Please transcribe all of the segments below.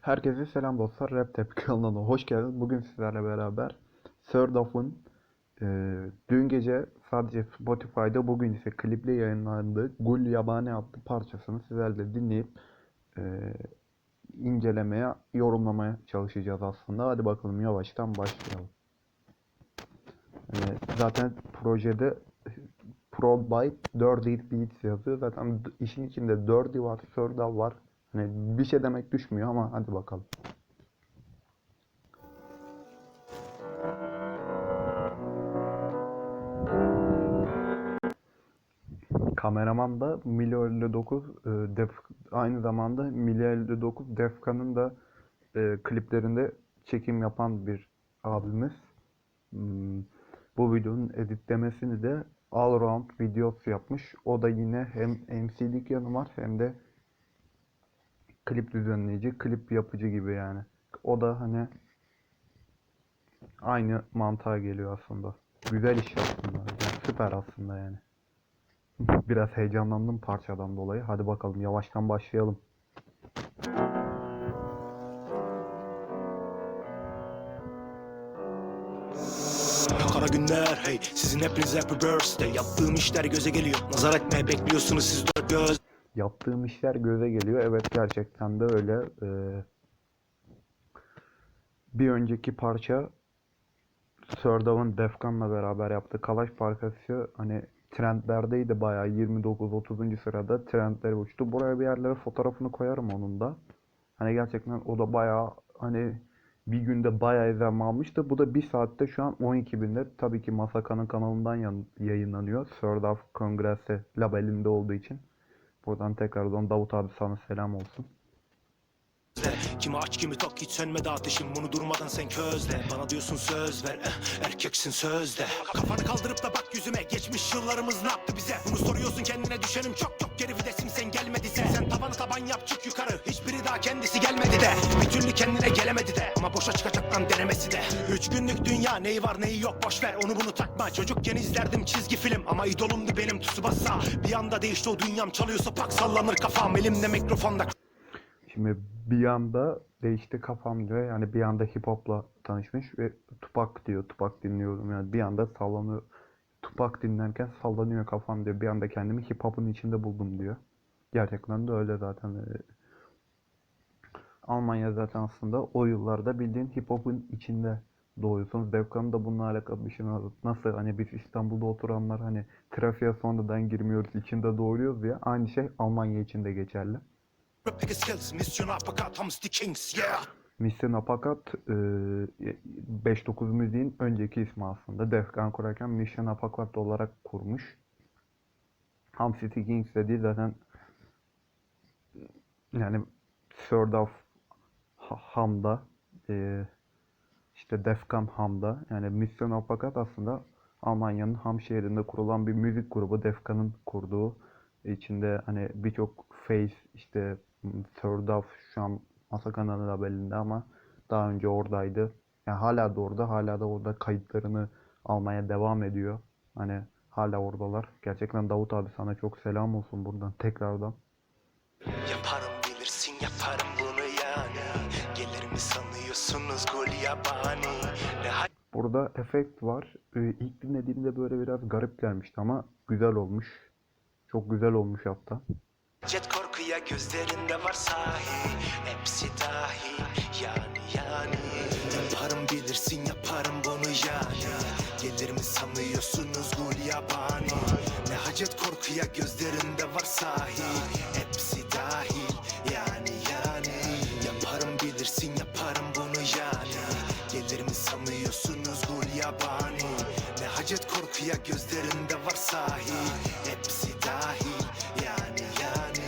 Herkese selam dostlar. Rap Tepki kanalına hoş geldiniz. Bugün sizlerle beraber Third Off'un e, dün gece sadece Spotify'da bugün ise kliple yayınlandığı Gul Yabani adlı parçasını sizlerle dinleyip e, incelemeye, yorumlamaya çalışacağız aslında. Hadi bakalım yavaştan başlayalım. E, zaten projede Pro Byte 4 Beats yazıyor. Zaten işin içinde 4 var, Third var. Hani bir şey demek düşmüyor ama hadi bakalım. Kameraman da Milo 59 e, Def, aynı zamanda Milo 59 Defkan'ın da e, kliplerinde çekim yapan bir abimiz. Hmm, bu videonun editlemesini de All Round Videos yapmış. O da yine hem MC'lik yanı var hem de klip düzenleyici, klip yapıcı gibi yani. O da hani aynı mantığa geliyor aslında. Güzel iş aslında. Yani süper aslında yani. Biraz heyecanlandım parçadan dolayı. Hadi bakalım yavaştan başlayalım. Kara günler hey sizin hepinize happy birthday Yaptığım işler göze geliyor Nazar etmeye bekliyorsunuz siz dört göz Yaptığım işler göze geliyor. Evet gerçekten de öyle. Ee, bir önceki parça Serdav'ın Defkan'la beraber yaptığı Kalaş parçası hani trendlerdeydi bayağı 29-30. sırada trendleri uçtu. Buraya bir yerlere fotoğrafını koyarım onun da. Hani gerçekten o da bayağı hani bir günde bayağı izlenme almıştı. Bu da bir saatte şu an 12 binde. Tabii ki Masaka'nın kanalından yayınlanıyor. Serdav Kongresi labelinde olduğu için. Buradan tekrardan Davut abi sana selam olsun. Kimi aç kimi tok hiç sönmedi ateşim. Bunu durmadan sen közle. Bana diyorsun söz ver eh, Erkeksin sözde. Kafanı kaldırıp da bak yüzüme. Geçmiş yıllarımız ne yaptı bize? Bunu soruyorsun kendine düşenim çok çok Geri videsim sen gelmedi de Sen taban yap çık yukarı Hiçbiri daha kendisi gelmedi de Bir türlü kendine gelemedi de Ama boşa çıkacaktan denemesi de Üç günlük dünya neyi var neyi yok boş ver Onu bunu takma çocukken izlerdim çizgi film Ama idolumdu benim Tsubasa Bir anda değişti o dünyam çalıyorsa pak sallanır kafam Elimde mikrofonda Şimdi bir anda değişti kafam diyor. Yani bir anda hip hop'la tanışmış ve Tupac diyor. Tupac dinliyorum yani bir anda sallanıyor. Tupac dinlerken sallanıyor kafam diyor. Bir anda kendimi hip hop'un içinde buldum diyor. Gerçekten de öyle zaten. Ee, Almanya zaten aslında o yıllarda bildiğin hip hop'un içinde doğuyorsunuz. Devkan'ın da bununla alakalı bir şey. Nasıl hani biz İstanbul'da oturanlar hani trafiğe sonradan girmiyoruz, içinde doğuruyoruz ya. Aynı şey Almanya için de geçerli. Uppercut Hamsti Kings yeah Mission Apakat e, 5-9 müziğin önceki ismi aslında. Defkan kurarken Mission Apakat olarak kurmuş. Ham City Kings dediği zaten yani Third of Ha- Ham'da e, işte Defkan Ham'da yani Mission Apakat aslında Almanya'nın Ham şehrinde kurulan bir müzik grubu. Defkan'ın kurduğu içinde hani birçok Face işte Third of şu an Masakana'nın labelinde ama daha önce oradaydı. Yani hala da orada, hala da orada kayıtlarını almaya devam ediyor. Hani hala oradalar. Gerçekten Davut abi sana çok selam olsun buradan tekrardan. Yaparım yaparım bunu yani. Gelir mi sanıyorsunuz gol yabani Ne Burada efekt var. Ee, ilk dinlediğimde böyle biraz garip gelmişti ama güzel olmuş. Çok güzel olmuş hatta. Cet korkuya gözlerinde var sahi. Hepsi dahi. Yani yani. Yaparım bilirsin yaparım bunu yani. Gelir mi sanıyorsunuz gul yabani Ne hacet korkuya gözlerinde var sahi. Hepsi dahil yani yani korkuya gözlerinde var sahi. Hepsi dahil yani yani.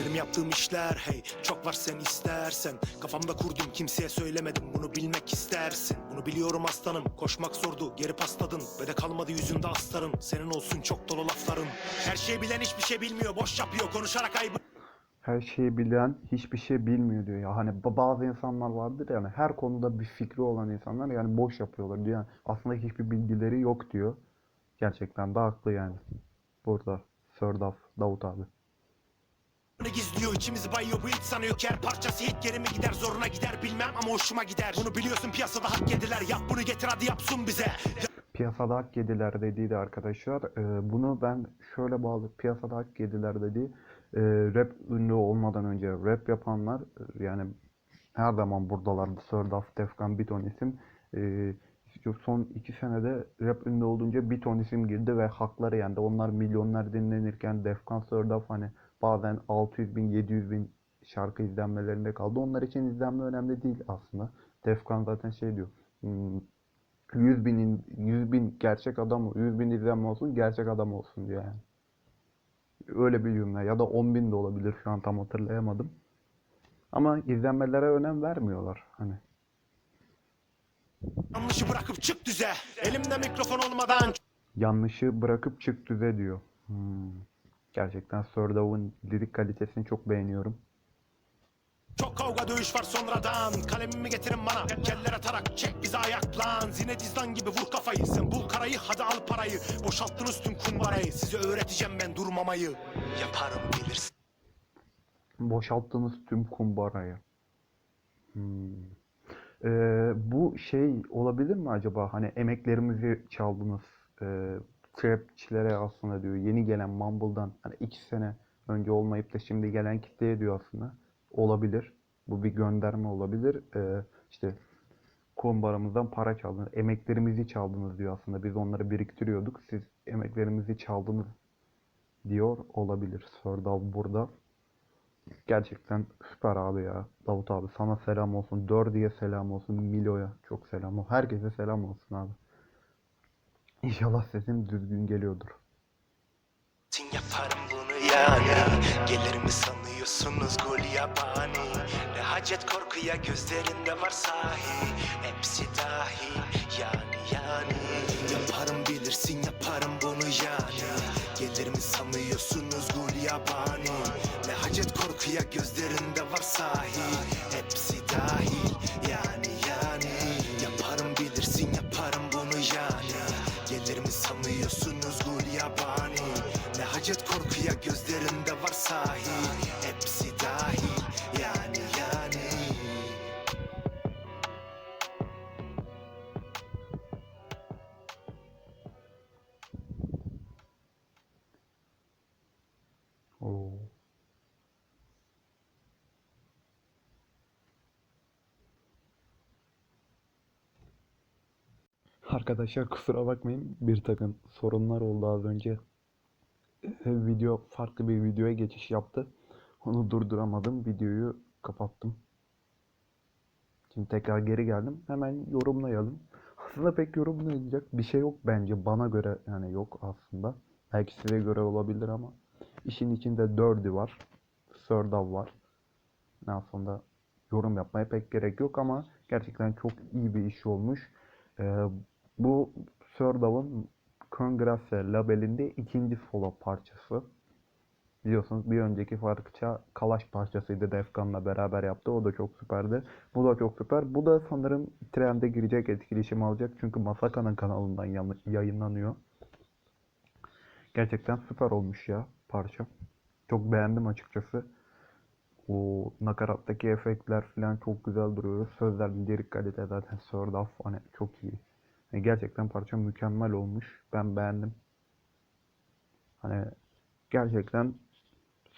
Benim yaptığım işler hey çok var sen istersen. Kafamda kurdum kimseye söylemedim. Bunu bilmek istersin. Bunu biliyorum aslanım. Koşmak zordu geri pasladın. Ve de kalmadı yüzünde astarım. Senin olsun çok dolu lafların Her şeyi bilen hiçbir şey bilmiyor boş yapıyor konuşarak ayıbı Her şeyi bilen hiçbir şey bilmiyor diyor ya. Hani ba- bazı insanlar vardır yani her konuda bir fikri olan insanlar yani boş yapıyorlar diyor. Yani aslında hiçbir bilgileri yok diyor. Gerçekten de haklı yani. Burada Sördaf Davut abi. gizliyor içimizi bayıyor bu hit sanıyor ki her parçası hit geri mi gider zoruna gider bilmem ama hoşuma gider Bunu biliyorsun piyasada hak yediler yap bunu getir hadi yapsın bize Piyasada hak yediler dediği de arkadaşlar. e, bunu ben şöyle bağlı. Piyasada hak yediler dediği e, rap ünlü olmadan önce rap yapanlar e, yani her zaman buradalardı. Serdaf, Defkan, bir ton isim. E, şu son iki senede rap ünlü olunca bir ton isim girdi ve hakları yendi. Onlar milyonlar dinlenirken Defkan, Serdaf hani bazen 600 bin, 700 bin şarkı izlenmelerinde kaldı. Onlar için izlenme önemli değil aslında. Defkan zaten şey diyor. hmm, 100 binin 100 bin gerçek adam 100 bin izlenme olsun gerçek adam olsun diyor yani. Öyle bir cümle ya da 10 bin de olabilir şu an tam hatırlayamadım. Ama izlenmelere önem vermiyorlar hani. Yanlışı bırakıp çık düze Elimde mikrofon olmadan Yanlışı bırakıp çık düze diyor. Hmm. Gerçekten Serdav'ın lirik kalitesini çok beğeniyorum. Çok kavga dövüş var sonradan Kalemimi getirin bana Keller atarak çek bizi ayaklan Zine dizdan gibi vur kafayı Sen bul karayı hadi al parayı Boşalttınız tüm kumbarayı Size öğreteceğim ben durmamayı Yaparım bilirsin Boşalttığınız tüm kumbarayı. Hmm. Ee, bu şey olabilir mi acaba? Hani emeklerimizi çaldınız. Ee, trapçilere aslında diyor. Yeni gelen Mumble'dan hani iki sene önce olmayıp da şimdi gelen kitleye diyor aslında. Olabilir. Bu bir gönderme olabilir. Ee, işte kumbaramızdan para çaldınız. Emeklerimizi çaldınız diyor aslında. Biz onları biriktiriyorduk. Siz emeklerimizi çaldınız diyor olabilir. Sördav burada. Gerçekten süper abi ya. Davut abi sana selam olsun. Dördiye selam olsun. Milo'ya çok selam olsun. Herkese selam olsun abi. İnşallah sesim düzgün geliyordur. yaparım bunu yani Gelir mi sanıyorsunuz gol yabani hacet korkuya gözlerinde var sahi. Hepsi dahi yani yani. Yaparım bilirsin yaparım bunu yani. Gelir mi sanıyorsunuz gol yabani? Ne hacet korkuya gözlerinde var sahi. Hepsi dahil yani yani. Yaparım bilirsin yaparım bunu yani. Gelir mi sanıyorsunuz gul yabani? Ne hacet korkuya gözlerinde var sahi. Hepsi dahil yani Oo. Arkadaşlar kusura bakmayın bir takım sorunlar oldu az önce. Ee, Video farklı bir videoya geçiş yaptı. Onu durduramadım. Videoyu kapattım. Şimdi tekrar geri geldim. Hemen yorumlayalım. Aslında pek yorumlayacak bir şey yok bence. Bana göre yani yok aslında. Belki size göre olabilir ama işin içinde Dirty var. Sördav var. Yani aslında yorum yapmaya pek gerek yok ama gerçekten çok iyi bir iş olmuş. Ee, bu Sördav'ın Congresse labelinde ikinci solo parçası. Biliyorsunuz bir önceki parça Kalaş parçasıydı Defkan'la beraber yaptı. O da çok süperdi. Bu da çok süper. Bu da sanırım trende girecek, etkileşim alacak. Çünkü Masaka'nın kanalından yayınlanıyor. Gerçekten süper olmuş ya parça. Çok beğendim açıkçası. O nakarattaki efektler falan çok güzel duruyor. Sözler, lirik kalite zaten Off hani çok iyi. Yani gerçekten parça mükemmel olmuş. Ben beğendim. Hani gerçekten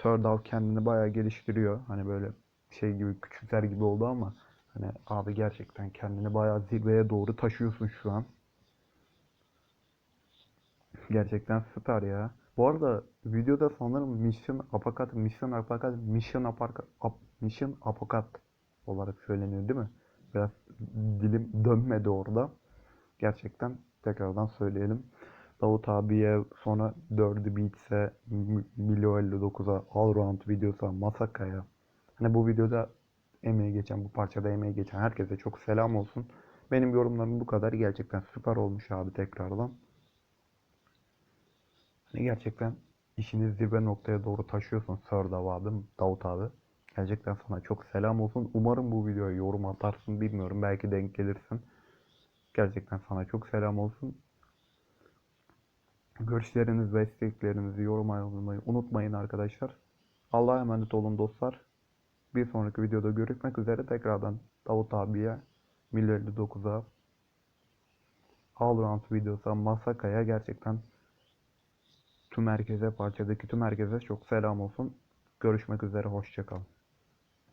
Off kendini bayağı geliştiriyor. Hani böyle şey gibi küçükler gibi oldu ama hani abi gerçekten kendini bayağı zirveye doğru taşıyorsun şu an. Gerçekten süper ya. Bu arada videoda sanırım Mission Apocat, Mission Apocat, Mission Apocat, Ap- Mission Apocat olarak söyleniyor değil mi? Biraz dilim dönmedi orada. Gerçekten tekrardan söyleyelim. Davut abiye sonra 4'ü Beats'e, Milo 59'a, Allround videosa, Masaka'ya. Hani bu videoda emeği geçen, bu parçada emeği geçen herkese çok selam olsun. Benim yorumlarım bu kadar. Gerçekten süper olmuş abi tekrardan. Gerçekten işini zirve noktaya doğru taşıyorsun Sördav abim, Davut abi. Gerçekten sana çok selam olsun. Umarım bu videoya yorum atarsın bilmiyorum. Belki denk gelirsin. Gerçekten sana çok selam olsun. Görüşleriniz ve isteklerinizi yoruma yazmayı unutmayın arkadaşlar. Allah'a emanet olun dostlar. Bir sonraki videoda görüşmek üzere. Tekrardan Davut abiye, Milli 59'a, Allround videosu, Masaka'ya gerçekten tüm herkese, parçadaki tüm herkese çok selam olsun. Görüşmek üzere, hoşçakalın.